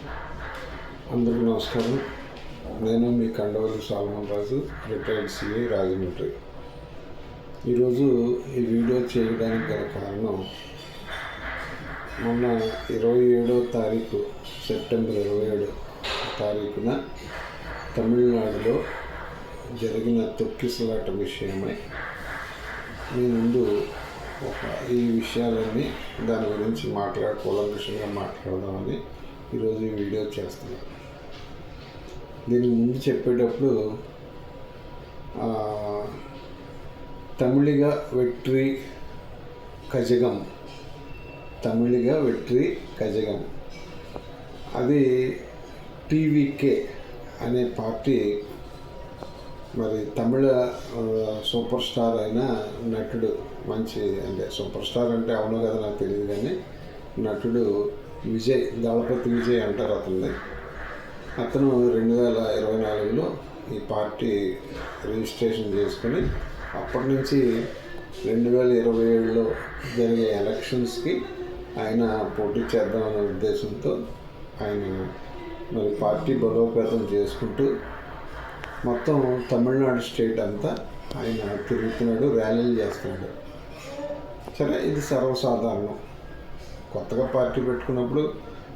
అందరికీ నమస్కారం. నేను మీ Kandavalli Solomon Raju retired CI Rajahmundry. ఈరోజు ఈ వీడియో చేయడానికి గల కారణం మొన్న ఇరవై ఏడో తారీఖు సెప్టెంబర్ ఇరవై ఏడో తారీఖున తమిళనాడులో జరిగిన తొక్కిసలాట విషయమై మీ ముందు ఒక ఈ విషయాలన్నీ దాని గురించి మాట్లాడుకోవాలని విషయంగా మాట్లాడదామని ఈరోజు ఈ వీడియో చేస్తున్నాను దీనికి ముందు చెప్పేటప్పుడు తమిళిగా వెట్రి కజగం. తమిళిగా వెట్రి కజగం. అది టీవీకే అనే పార్టీ మరి తమిళ సూపర్ స్టార్ అయిన నటుడు మంచి అంటే సూపర్ స్టార్ అంటే అవును కదా నాకు తెలియదు కానీ నటుడు విజయ్ దళపతి విజయ్ అంటారు అతన్ని. అతను రెండు వేల ఇరవై నాలుగులో ఈ పార్టీ రిజిస్ట్రేషన్ చేసుకుని అప్పటి నుంచి రెండు వేల ఇరవై ఏడులో జరిగే ఎలక్షన్స్కి ఆయన పోటీ చేద్దామనే ఉద్దేశంతో ఆయన మరి పార్టీ బలోపేతం చేసుకుంటూ మొత్తం తమిళనాడు స్టేట్ అంతా ఆయన తిరుగుతున్నాడు ర్యాలీలు చేస్తున్నాడు. సరే ఇది సర్వసాధారణం. కొత్తగా పార్టీ పెట్టుకున్నప్పుడు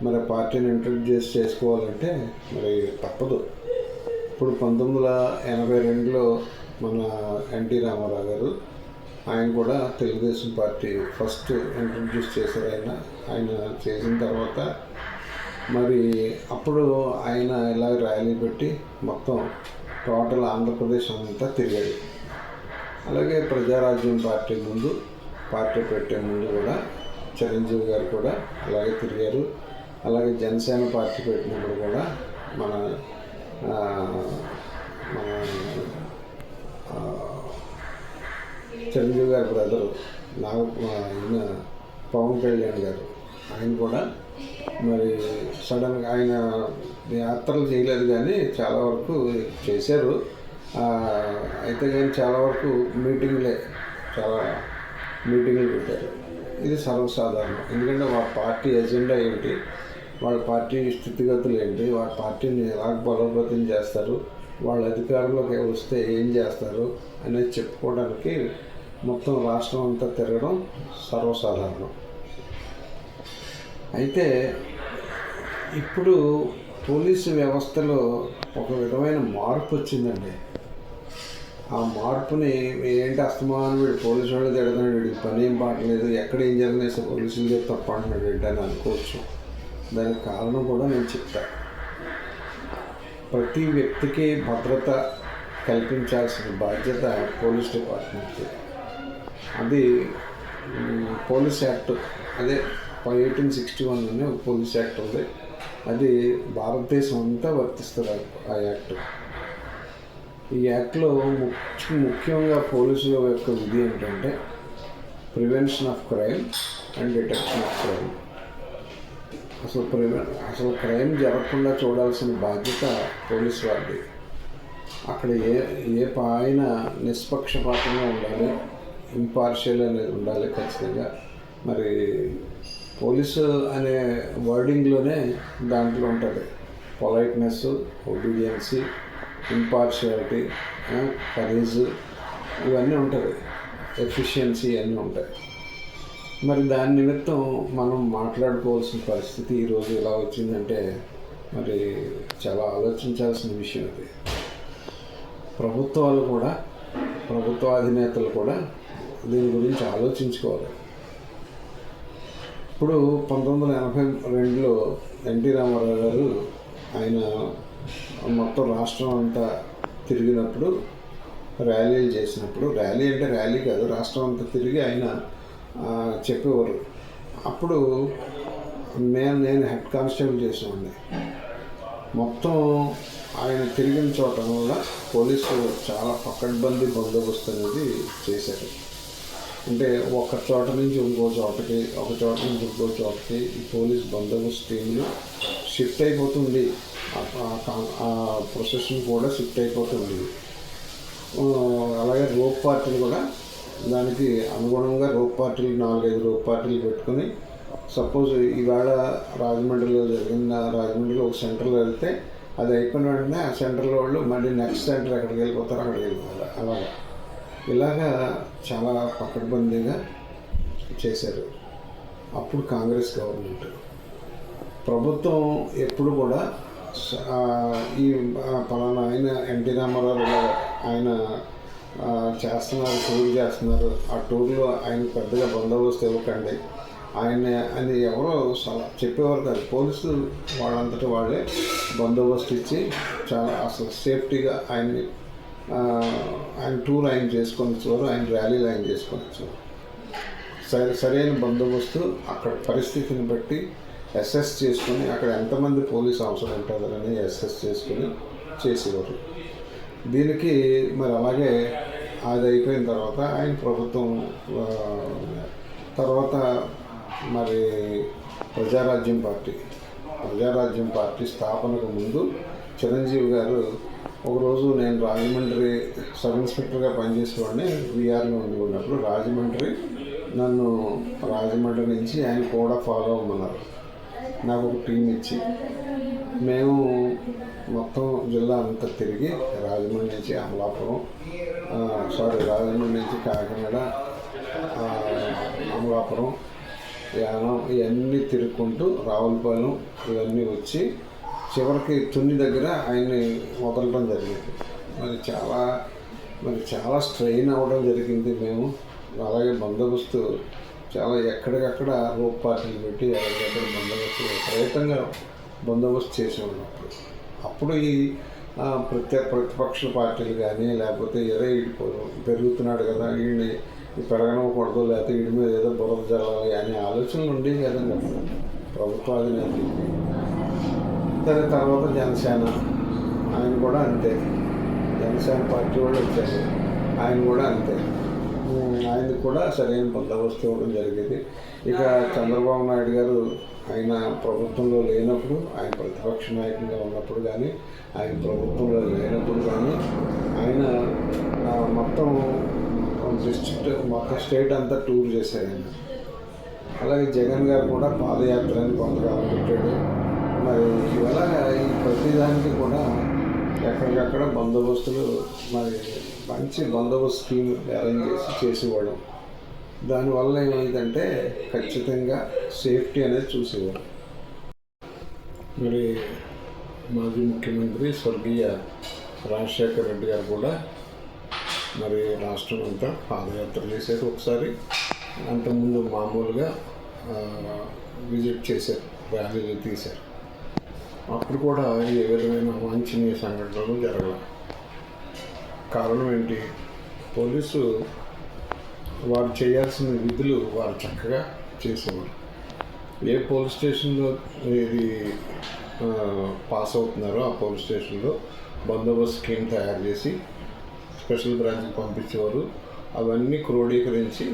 మరి పార్టీని ఇంట్రడ్యూస్ చేసుకోవాలంటే మరి తప్పదు. ఇప్పుడు పంతొమ్మిది వందల ఎనభై రెండులో మన ఎన్టీ రామారావు గారు ఆయన కూడా తెలుగుదేశం పార్టీ ఫస్ట్ ఇంట్రడ్యూస్ చేశారు ఆయన. ఆయన చేసిన తర్వాత మరి అప్పుడు ఆయన ఇలా ర్యాలీ పెట్టి మొత్తం టోటల్ ఆంధ్రప్రదేశ్ అంతా తిరిగాడు. అలాగే ప్రజారాజ్యం పార్టీ ముందు పార్టీ పెట్టే ముందు కూడా చిరంజీవి గారు కూడా అలాగే తిరిగారు. అలాగే జనసేన పార్టీ పెట్టినప్పుడు కూడా మన మన చిరంజీవి గారి బ్రదరు నాగ పవన్ కళ్యాణ్ గారు ఆయన కూడా మరి సడన్గా ఆయన యాత్రలు చేయలేదు కానీ చాలా వరకు చేశారు. అయితే కానీ చాలా వరకు మీటింగ్లే చాలా మీటింగ్లు పెట్టారు. ఇది సర్వసాధారణం. ఎందుకంటే వాళ్ళ పార్టీ ఎజెండా ఏంటి? వాళ్ళ పార్టీ స్థితిగతులు ఏంటి? వాళ్ళ పార్టీని ఎలా బలోపేతం చేస్తారు? వాళ్ళ అధికారంలోకి వస్తే ఏం చేస్తారు? అనేది చెప్పుకోవడానికి మొత్తం రాష్ట్రం అంతా తిరగడం సర్వసాధారణం. అయితే ఇప్పుడు పోలీసు వ్యవస్థలో ఒక విధమైన మార్పు వచ్చిందండి. ఆ మార్పుని ఏంటి అస్తమానం? వీడు పోలీసు వాళ్ళు తిడుతున్నాడు వీడికి పని ఏం పాటలేదు ఎక్కడ ఏం జరిగినా పోలీసులు పోలీసులకే తప్ప అంటున్నాడు ఏంటి అని అనుకోవచ్చు. దానికి కారణం కూడా నేను చెప్తా. ప్రతి వ్యక్తికి భద్రత కల్పించాల్సిన బాధ్యత పోలీస్ డిపార్ట్మెంట్ అది పోలీస్ యాక్ట్ అదే ఎయిటీన్ సిక్స్టీ వన్ అనే ఒక పోలీస్ యాక్ట్ ఉంది. అది భారతదేశం అంతా వర్తిస్తుంది ఆ- ఆ యాక్ట్. ఈ యాక్ట్లో ముఖ్యంగా పోలీసుల యొక్క విధి ఏంటంటే prevention of crime and detection of crime. అసలు ప్రివెన్ అసలు క్రైమ్ జరగకుండా చూడాల్సిన బాధ్యత పోలీస్ వారిది. అక్కడ ఏ ఏ పాయన నిష్పక్షపాతంగా ఉండాలి ఇంపార్షియల్ అనేది ఉండాలి ఖచ్చితంగా. మరి పోలీసు అనే వర్డింగ్లోనే దాంట్లో ఉంటుంది. పొలైట్నెస్ ఒబీడియన్సీ ఇంపార్షియాలిటీ కరేజ్ ఇవన్నీ ఉంటుంది ఎఫిషియన్సీ అన్నీ ఉంటాయి. మరి దాని నిమిత్తం మనం మాట్లాడుకోవాల్సిన పరిస్థితి ఈరోజు ఎలా వచ్చిందంటే మరి చాలా ఆలోచించాల్సిన విషయం అది. ప్రభుత్వాలు కూడా ప్రభుత్వ అధినేతలు కూడా దీని గురించి ఆలోచించుకోవాలి. ఇప్పుడు పంతొమ్మిది వందల ఎనభై రెండులో ఎన్టీ రామారావు గారు ఆయన మొత్తం రాష్ట్రం అంతా తిరిగినప్పుడు ర్యాలీలు చేసినప్పుడు ర్యాలీ అంటే ర్యాలీ కాదు రాష్ట్రం అంతా తిరిగి ఆయన చెప్పేవారు. అప్పుడు నేను నేను హెడ్ కానిస్టేబుల్ చేసామండి మొత్తం ఆయన తిరిగిన చోట కూడా పోలీసులు చాలా పకడ్బందీ బందోబస్తు అనేది చేశారు. అంటే ఒక చోట నుంచి ఇంకో చోటకి ఒక చోట నుంచి ఇంకో చోటకి ఈ పోలీస్ బందోబస్తు టీంలు షిఫ్ట్ అయిపోతుంది ప్రొసెషన్ కూడా షిఫ్ట్ అయిపోతుంది అలాగే రోప్ పార్టీలు కూడా దానికి అనుగుణంగా రోప్ పార్టీలు నాలుగైదు రోప్ పార్టీలు పెట్టుకొని సపోజ్ ఇవాళ రాజమండ్రిలో జరిగిన రాజమండ్రిలో ఒక సెంటర్లో వెళ్తే అది అయిపోయిన వెంటనే ఆ సెంటర్లో వాళ్ళు మళ్ళీ నెక్స్ట్ సెంటర్ ఎక్కడికి వెళ్ళిపోతారు అక్కడికి వెళ్ళిపోతారు. అలాగా. ఇలాగా చాలా పకడ్బందీగా చేశారు. అప్పుడు కాంగ్రెస్ గవర్నమెంట్. ప్రభుత్వం ఎప్పుడు కూడా ఈ పలానా ఆయన ఎన్టీ రామారావు ఆయన చేస్తున్నారు టూర్ చేస్తున్నారు. ఆ టూర్లో ఆయన పెద్దగా బందోబస్తు ఇవ్వకండి. ఆయన అని ఎవరో చెప్పేవారు కాదు. పోలీసులు వాళ్ళంతటి వాళ్ళే బందోబస్తు ఇచ్చి చాలా అసలు సేఫ్టీగా ఆయన్ని ఆయన టూర్ ఆయన చేసుకొని వచ్చేవారు ఆయన ర్యాలీలు ఆయన చేసుకొని వచ్చేవారు సరైన బందోబస్తు అక్కడ పరిస్థితిని బట్టి ఎస్ఎస్ చేసుకుని అక్కడ ఎంతమంది పోలీస్ అవసరం ఉంటుందని ఎస్ఎస్ చేసుకుని చేసేవారు. దీనికి మరి అలాగే అది అయిపోయిన తర్వాత ఆయన ప్రభుత్వం తర్వాత మరి ప్రజారాజ్యం పార్టీ ప్రజారాజ్యం పార్టీ స్థాపనకు ముందు చిరంజీవి గారు ఒకరోజు నేను రాజమండ్రి సబ్ ఇన్స్పెక్టర్గా పనిచేసేవాడిని విఆర్లో ఉండి ఉన్నప్పుడు రాజమండ్రి నన్ను రాజమండ్రి నుంచి ఆయన కూడా ఫాలో అవ్వమన్నారు. నాకు ఒక టీం ఇచ్చి మేము మొత్తం జిల్లా అంతా తిరిగి రాజమండ్రి నుంచి అమలాపురం సారీ రాజమండ్రి నుంచి కాకినాడ అమలాపురం యానం ఇవన్నీ తిరుక్కుంటూ రావులపాలెం ఇవన్నీ వచ్చి చివరికి తుని దగ్గర ఆయన్ని వదలడం జరిగింది. మరి చాలా మరి చాలా స్ట్రెయిన్ అవ్వడం జరిగింది మేము. అలాగే బందోబస్తు చాలా ఎక్కడికక్కడ రోప్ పార్టీలు పెట్టి ఎక్కడికక్కడ బందోబస్తు ప్రయత్నంగా బందోబస్తు చేసి అప్పుడు. అప్పుడు ఈ ప్రత్యే ప్రత్యేక ప్రతిపక్ష పార్టీలు కానీ లేకపోతే ఎరే పెరుగుతున్నాడు కదా వీడిని పెరగనకూడదు లేకపోతే వీడి మీద ఏదో బురద జల్లాలి అనే ఆలోచనలు ఉండేవి కదండి ప్రభుత్వ అధినేత దాని తర్వాత జనసేన. ఆయన కూడా అంతే. జనసేన పార్టీ వాళ్ళు వచ్చారు. ఆయన కూడా అంతే. ఆయనకు కూడా సరైన బందోబస్తు ఇవ్వడం జరిగేది. ఇక చంద్రబాబు నాయుడు గారు ఆయన ప్రభుత్వంలో లేనప్పుడు ఆయన ప్రతిపక్ష నాయకుడిగా ఉన్నప్పుడు కానీ ఆయన ప్రభుత్వంలో లేనప్పుడు కానీ ఆయన మొత్తం డిస్ట్రిక్ట్ మొత్తం స్టేట్ అంతా టూర్ చేశారు ఆయన. అలాగే జగన్ గారు కూడా పాదయాత్ర అని కొంతకాలం పెట్టాడు. మరి ఇవాళ ఈ ప్రతిదానికి కూడా ఎక్కడికక్కడ బందోబస్తులు మరి మంచి బందోబస్తు స్కీమ్ అరేంజ్ చేసి చేసేవాళ్ళం. దానివల్ల ఏమైందంటే ఖచ్చితంగా సేఫ్టీ అనేది చూసేవాళ్ళం. మరి మాజీ ముఖ్యమంత్రి స్వర్గీయ రాజశేఖర్ రెడ్డి గారు కూడా మరి రాష్ట్రం అంతా పాదయాత్ర చేశారు ఒకసారి. అంతకుముందు మామూలుగా విజిట్ చేశారు ర్యాలీలు తీశారు. అప్పుడు కూడా ఏ విధమైన వాంఛనీయ సంఘటనలు జరగలేదు కారణం ఏంటి పోలీసు వారు చేయాల్సిన విధులు వారు చక్కగా చేసేవారు. ఏ పోలీస్ స్టేషన్లో ఇది పాస్ అవుతున్నారో ఆ పోలీస్ స్టేషన్లో బందోబస్తు స్కీమ్ తయారు చేసి స్పెషల్ బ్రాంచ్కి పంపించేవారు. అవన్నీ క్రోడీకరించి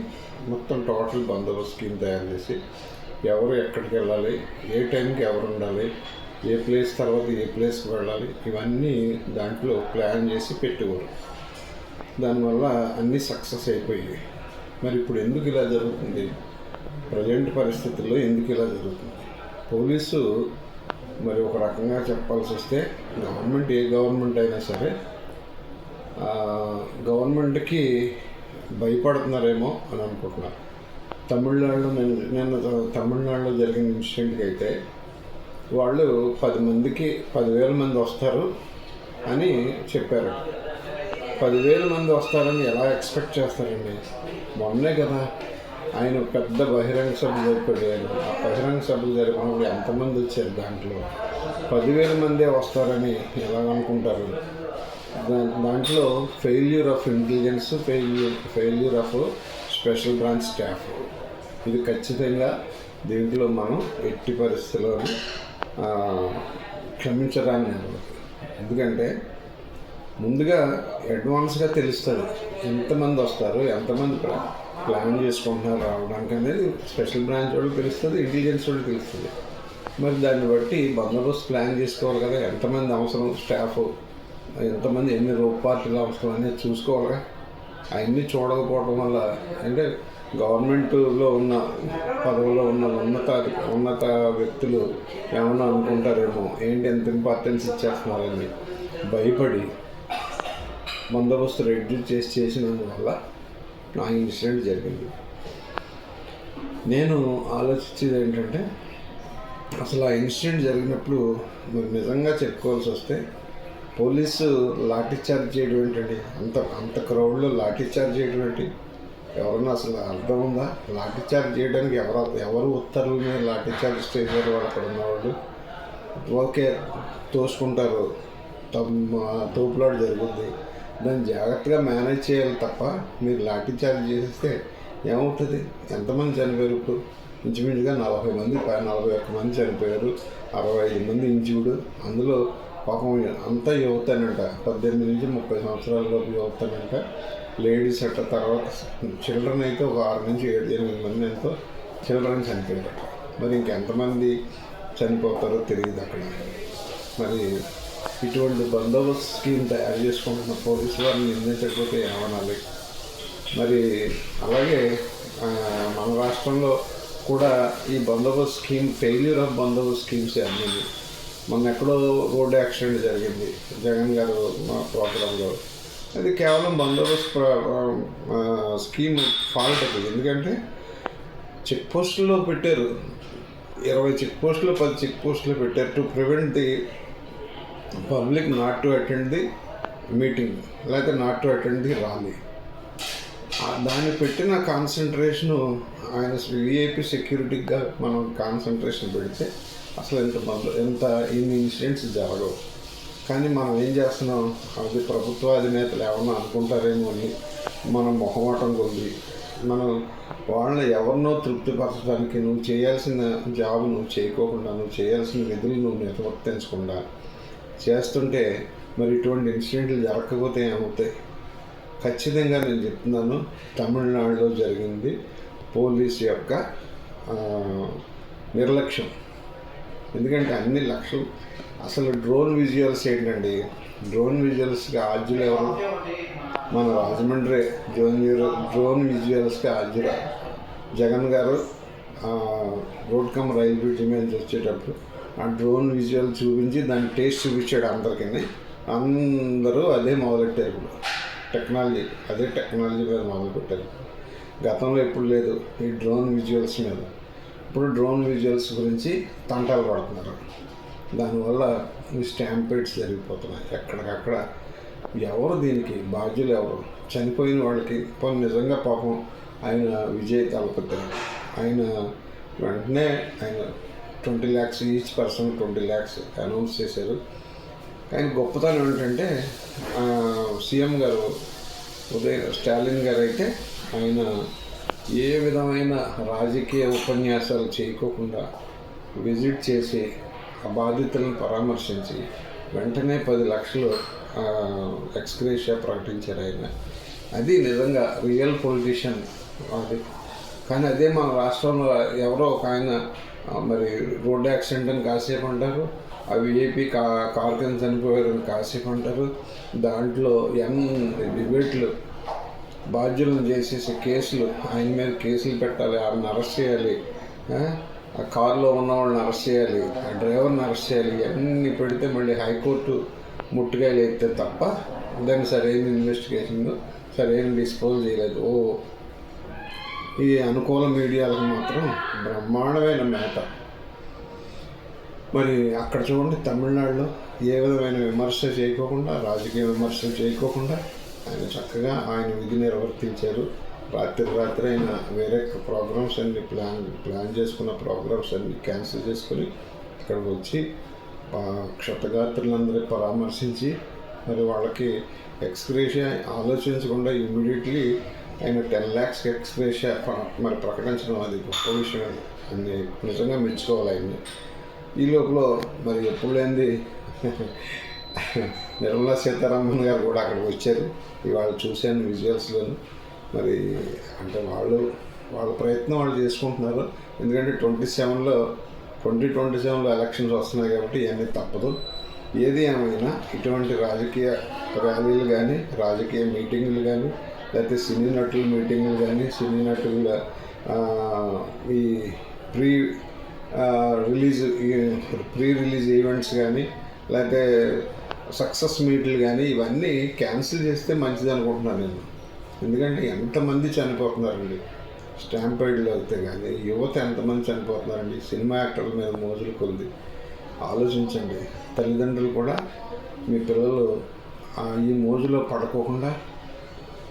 మొత్తం టోటల్ బందోబస్తు స్కీమ్ తయారు చేసి ఎవరు ఎక్కడికి వెళ్ళాలి ఏ టైంకి ఎవరు ఉండాలి ఏ ప్లేస్ తర్వాత ఏ ప్లేస్కి వెళ్ళాలి ఇవన్నీ దాంట్లో ప్లాన్ చేసి పెట్టేవారు. దానివల్ల అన్నీ సక్సెస్ అయిపోయాయి మరి ఇప్పుడు ఎందుకు ఇలా జరుగుతుంది? ప్రజెంట్ పరిస్థితుల్లో ఎందుకు ఇలా జరుగుతుంది? పోలీసు మరి ఒక రకంగా చెప్పాల్సి వస్తే గవర్నమెంట్ ఏ గవర్నమెంట్ అయినా సరే గవర్నమెంట్కి భయపడుతున్నారేమో అని అనుకుంటున్నారు తమిళనాడులో నేను నేను తమిళనాడులో జరిగిన ఇన్సిడెంట్కి అయితే వాళ్ళు పది మందికి పదివేల మంది వస్తారు అని చెప్పారు. పదివేల మంది వస్తారని ఎలా ఎక్స్పెక్ట్ చేస్తారండి? మొన్నే కదా ఆయన పెద్ద బహిరంగ సభ జరిపారు. ఆ బహిరంగ సభలు జరిపినప్పుడు ఎంతమంది వచ్చారు దాంట్లో? పదివేల మందే వస్తారని ఎలా అనుకుంటారు? దా- దాంట్లో failure of intelligence failure failure of special branch staff ఇది ఖచ్చితంగా దీంట్లో మనం ఎట్టి పరిస్థితుల్లోనూ క్షమించడాన్ని క్షమించడానికి ఎందుకంటే ముందుగా అడ్వాన్స్గా తెలుస్తుంది ఎంతమంది వస్తారు ఎంతమంది ప్లాన్ చేసుకుంటున్నారు రావడానికి అనేది స్పెషల్ బ్రాంచ్ వాళ్ళకి తెలుస్తుంది ఇంటెలిజెన్స్ వాళ్ళకి తెలుస్తుంది. మరి దాన్ని బట్టి బందోబస్తు ప్లాన్ చేసుకోవాలి కదా ఎంతమంది అవసరం స్టాఫ్ ఎంతమంది ఎన్ని రూపాయలు అవసరం అనేది చూసుకోవాలిగా. అవన్నీ చూడకపోవడం వల్ల అంటే గవర్నమెంట్లో ఉన్న పదవిలో ఉన్న ఉన్నత ఉన్నత వ్యక్తులు ఏమన్నా అనుకుంటారేమో ఏంటి ఎంత ఇంపార్టెన్స్ ఇచ్చేస్తున్నారని భయపడి బందోబస్తు రెడ్యూస్ చేసి చేసినందువల్ల నా ఇన్సిడెంట్ జరిగింది. నేను ఆలోచించేది ఏంటంటే అసలు ఆ ఇన్సిడెంట్ జరిగినప్పుడు మరి నిజంగా చెప్పుకోవాల్సి వస్తే పోలీసు లాఠీ చార్జ్ చేయడం ఏంటండి? అంత అంత క్రౌడ్లో లాఠీ చార్జ్ చేయడం ఏంటి? ఎవరన్నా అసలు అర్థం ఉందా? లాఠీ చార్జ్ చేయడానికి ఎవరు ఎవరు ఉత్తర్వుల మీద లాఠీ చార్జ్ చేశారు? అక్కడ ఉన్నవాళ్ళు ఓకే తోసుకుంటారు. తమ తోపులాడు జరుగుద్ది. దాన్ని జాగ్రత్తగా మేనేజ్ చేయాలి తప్ప మీరు లాఠీ చార్జ్ చేస్తే ఏమవుతుంది? ఎంతమంది చనిపోయారు ఇప్పుడు? ఇంచుమించుగా నలభై మంది నలభై ఒక్క మంది చనిపోయారు అరవై ఐదు మంది ఇంచుడు అందులో పాపం అంతా యువతనంట. పద్దెనిమిది నుంచి ముప్పై సంవత్సరాలలోపు యువతనంట. లేడీస్ అట్ట తర్వాత చిల్డ్రన్ అయితే ఒక ఆరు నుంచి ఏడు ఎనిమిది మంది ఎంతో చిల్డ్రన్ చనిపోయారు మరి ఇంకెంతమంది చనిపోతారో తెలియదు అక్కడ మరి ఇటువంటి బందోబస్తు స్కీమ్ తయారు చేసుకుంటున్న పోలీసు వారిని నిందించకపోతే ఏమనాలి? మరి అలాగే మన రాష్ట్రంలో కూడా ఈ బందోబస్తు స్కీమ్ ఫెయిల్యూర్ ఆఫ్ బందోబస్తు స్కీమ్స్ అందింది మొన్న ఎక్కడో రోడ్డు యాక్సిడెంట్ జరిగింది జగన్ గారు మా ప్రోగ్రాంలో. అది కేవలం బందోబస్తు ప్ర- స్కీమ్ ఫాల్ట్ అది. ఎందుకంటే చెక్ పోస్టుల్లో పెట్టారు. ఇరవై చెక్ పోస్టులు పది చెక్ పోస్టులు పెట్టారు. To prevent the public not to attend the meeting లేకపోతే not to attend the rally దాన్ని పెట్టిన కాన్సన్ట్రేషను ఆయన విఐపి సెక్యూరిటీగా మనం కాన్సన్ట్రేషన్ పెడితే అసలు ఎంత బంద ఎంత ఇన్ని ఇన్సిడెంట్స్ జరగవు. కానీ మనం ఏం చేస్తున్నాం? అది ప్రభుత్వ అధినేతలు ఏమన్నా అనుకుంటారేమో అని మనం మొహమాటం ఉంది మనం వాళ్ళని ఎవరినో తృప్తిపరచడానికి నువ్వు చేయాల్సిన జాబ్ నువ్వు చేయకోకుండా నువ్వు చేయాల్సిన విధులు నువ్వు నిర్వర్తించకుండా చేస్తుంటే మరి ఇటువంటి ఇన్సిడెంట్లు జరగకపోతే ఏమవుతాయి? ఖచ్చితంగా నేను చెప్తున్నాను. తమిళనాడులో జరిగింది పోలీస్ యొక్క నిర్లక్ష్యం. ఎందుకంటే అన్ని లక్షలు. అసలు డ్రోన్ విజువల్స్ ఏంటండి? డ్రోన్ విజువల్స్కి ఆద్యులు ఎవరు మన రాజమండ్రి డ్రోన్ డ్రోన్ విజువల్స్కి ఆద్యులు జగన్ గారు ఆ, రోడ్ కమ్ బ్రిడ్జ్ మీద వచ్చేటప్పుడు ఆ డ్రోన్ విజువల్ చూపించి దాని టేస్ట్ చూపించాడు అందరికీ. అందరూ అదే మొదలెట్టారు ఇప్పుడు. టెక్నాలజీ అదే టెక్నాలజీ మీద మొదలుపెట్టారు. గతంలో ఎప్పుడు లేదు ఈ డ్రోన్ విజువల్స్ మీద. ఇప్పుడు డ్రోన్ విజువల్స్ గురించి తంటాలు పడుతున్నారు. దానివల్ల ఈ స్టాంపేట్స్ జరిగిపోతున్నాయి. ఎక్కడికక్కడ ఎవరు దీనికి బాధ్యులు ఎవరు? చనిపోయిన వాళ్ళకి పోనీ నిజంగా పాపం ఆయన విజయ్ తలపతి ఆయన వెంటనే ఆయన twenty lakhs each person twenty lakhs announce చేశారు. కానీ గొప్పతనం ఏంటంటే సీఎం గారు ఉదయం స్టాలిన్ గారు అయితే ఆయన ఏ విధమైన రాజకీయ ఉపన్యాసాలు చేయకోకుండా విజిట్ చేసి ఆ బాధితులను పరామర్శించి వెంటనే పది లక్షలు ఎక్స్గ్రేషియా ప్రకటించారు ఆయన. అది నిజంగా రియల్ పొలిటీషియన్ అది. కానీ అదే మన రాష్ట్రంలో ఎవరో ఒక ఆయన మరి రోడ్ యాక్సిడెంట్ అని కాసేపు అంటారు. అవి ఏపీ కా కార్ కింద చనిపోయారని కాసేపు అంటారు. దాంట్లో ఎన్ డిబేట్లు బాధ్యులను చేసేసి కేసులు ఆయన మీద కేసులు పెట్టాలి ఆయన అరెస్ట్ చేయాలి ఆ? కారులో ఉన్న వాళ్ళని అరెస్ట్ చేయాలి ఆ డ్రైవర్ని అరెస్ట్ చేయాలి ఇవన్నీ పెడితే మళ్ళీ హైకోర్టు ముట్టుకాయలు అయితే తప్ప దాన్ని సరైన ఇన్వెస్టిగేషన్ సరైన డిస్పోజ్ చేయలేదు. ఓ ఈ అనుకూల మీడియాలకు మాత్రం బ్రహ్మాండమైన మేత. మరి అక్కడ చూడండి తమిళనాడులో ఏ విధమైన విమర్శ చేయకోకుండా రాజకీయ విమర్శలు చేయకోకుండా ఆయన చక్కగా ఆయన విధి నిర్వర్తించారు. రాత్రి రాత్రి ఆయన వేరే ప్రోగ్రామ్స్ అన్ని ప్లాన్ ప్లాన్ చేసుకున్న ప్రోగ్రామ్స్ అన్ని క్యాన్సిల్ చేసుకుని ఇక్కడికి వచ్చి క్షతగాత్రులందరూ పరామర్శించి మరి వాళ్ళకి ఎక్స్గ్రేషియా ఆలోచించకుండా ఇమ్మీడియట్లీ ఆయన టెన్ ల్యాక్స్ ఎక్స్గ్రేషియా మరి ప్రకటించడం అది గొప్ప విషయం అది. అన్ని నిజంగా మెచ్చుకోవాలి ఆయన్ని. ఈ లోపల మరి ఎప్పుడు లేనిది నిర్మలా సీతారామన్ గారు కూడా అక్కడికి వచ్చారు. ఇవాళ చూశాను విజువల్స్లోను. మరి అంటే వాళ్ళు వాళ్ళ ప్రయత్నం వాళ్ళు చేసుకుంటున్నారు. ఎందుకంటే ట్వంటీ సెవెన్లో ట్వంటీ ట్వంటీ సెవెన్లో ఎలక్షన్స్ వస్తున్నాయి కాబట్టి ఇవన్నీ తప్పదు. ఏది ఏమైనా ఇటువంటి రాజకీయ ర్యాలీలు కానీ రాజకీయ మీటింగ్లు కానీ లేకపోతే సినీ నటుల మీటింగ్లు కానీ సినీ నటుల ఈ pre release pre release events కానీ లేకపోతే సక్సెస్ మీట్లు కానీ ఇవన్నీ క్యాన్సిల్ చేస్తే మంచిది అనుకుంటున్నాను నేను. ఎందుకంటే ఎంతమంది చనిపోతున్నారండి. స్టాంపైడ్లో అయితే కానీ యువత ఎంతమంది చనిపోతున్నారండి. సినిమా యాక్టర్ల మీద మోజులు కొద్ది. ఆలోచించండి. తల్లిదండ్రులు కూడా మీ పిల్లలు ఈ మోజులో పడుకోకుండా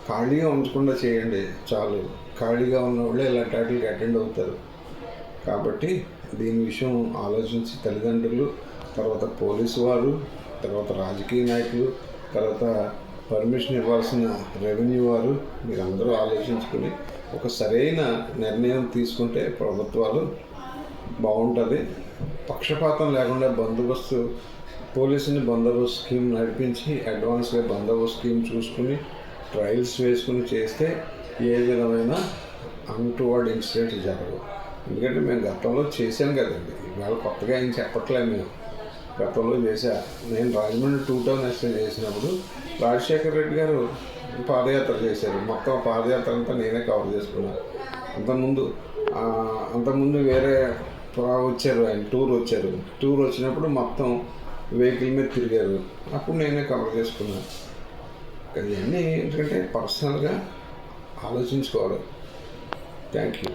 ఖాళీగా ఉంచకుండా చేయండి చాలు. ఖాళీగా ఉన్న వాళ్ళే ఇలాంటి వాటికి అటెండ్ అవుతారు. కాబట్టి దీని విషయం ఆలోచించి తల్లిదండ్రులు తర్వాత పోలీసు వారు తర్వాత రాజకీయ నాయకులు తర్వాత పర్మిషన్ ఇవ్వాల్సిన రెవెన్యూ వారు మీరందరూ ఆలోచించుకుని ఒక సరైన నిర్ణయం తీసుకుంటే ప్రభుత్వాలు బాగుంటుంది. పక్షపాతం లేకుండా బందోబస్తు పోలీసుని బందోబస్తు స్కీమ్ నడిపించి అడ్వాన్స్గా బందోబస్తు స్కీమ్ చూసుకుని ట్రయల్స్ వేసుకుని చేస్తే ఏ విధమైన అన్టువర్డ్ ఇన్సిడెంట్ జరగవు ఎందుకంటే మేము గతంలో చేశాను కదండి. ఇవాళ కొత్తగా ఏం చెప్పట్లేదు మేము. గతంలో చేశా. నేను రాజమండ్రి టూ టౌన్ ఎస్ఐ చేసినప్పుడు రాజశేఖర్ రెడ్డి గారు పాదయాత్ర చేశారు. మొత్తం పాదయాత్ర అంతా నేనే కవర్ చేసుకున్నాను అంతకుముందు అంతకుముందు వేరే వచ్చారు ఆయన టూర్ వచ్చారు. టూర్ వచ్చినప్పుడు మొత్తం వెహికల్ మీద తిరిగారు. అప్పుడు నేనే కవర్ చేసుకున్నాను ఇవన్నీ ఏంటంటే పర్సనల్గా ఆలోచించుకోవాలి. Thank you